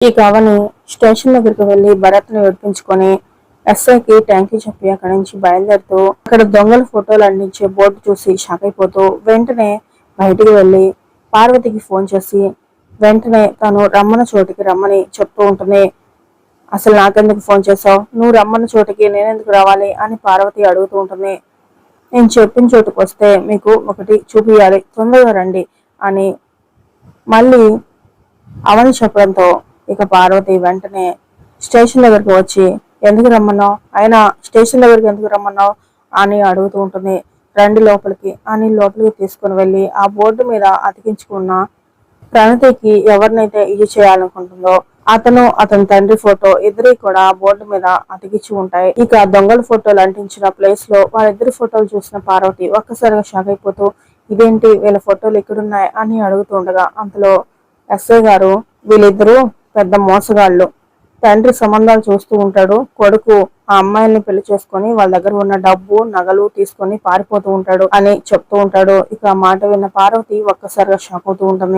ఈ కవని స్టేషన్ దగ్గరికి వెళ్ళి భరత్ని విడిపించుకొని ఎస్ఐకి థ్యాంక్ చెప్పి అక్కడి నుంచి బయలుదేరుతూ అక్కడ దొంగల ఫోటోలు అందించే బోర్డు చూసి షాక్ అయిపోతూ వెంటనే బయటికి వెళ్ళి పార్వతికి ఫోన్ చేసి వెంటనే తను రమ్మని చోటికి రమ్మని చెప్తూ ఉంటుంది. అసలు నాకెందుకు ఫోన్ చేసావు? నువ్వు రమ్మని చోటికి నేనెందుకు రావాలి? అని పార్వతి అడుగుతూ ఉంటుంది. నేను చెప్పిన చోటుకు వస్తే మీకు ఒకటి చూపియాలి తొందరగా రండి అని మళ్ళీ అవని చెప్పడంతో ఇక పార్వతి వెంటనే స్టేషన్ దగ్గరికి వచ్చి ఎందుకు రమ్మన్నావు? అయినా స్టేషన్ దగ్గరికి ఎందుకు రమ్మన్నావు? అని అడుగుతూ ఉంటుంది. రండి లోపలికి అని లోపలికి తీసుకుని వెళ్ళి ఆ బోర్డు మీద అతికించుకున్న ప్రణతికి ఎవరినైతే ఇది చేయాలనుకుంటుందో అతను అతని తండ్రి ఫోటో ఇద్దరి కూడా బోర్డు మీద అతికించి ఉంటాయి. ఇక దొంగల ఫోటోలు అంటించిన ప్లేస్లో వాళ్ళిద్దరి ఫోటోలు చూసిన పార్వతి ఒక్కసారిగా షాక్ అయిపోతూ ఇదేంటి? వీళ్ళ ఫోటోలు ఎక్కడున్నాయి అని అడుగుతుండగా అంతలో ఎస్ఐ గారు వీళ్ళిద్దరూ పెద్ద మోసగాళ్ళు. తండ్రి సంబంధాలు చూస్తూ ఉంటాడు. కొడుకు ఆ అమ్మాయిని పెళ్ళి చేసుకొని వాళ్ళ దగ్గర ఉన్న డబ్బు నగలు తీసుకొని పారిపోతూ ఉంటాడు అని చెప్తూ ఉంటాడు. ఇక మాట విన్న పార్వతి ఒక్కసారిగా షాక్ అవుతూ ఉంటుంది.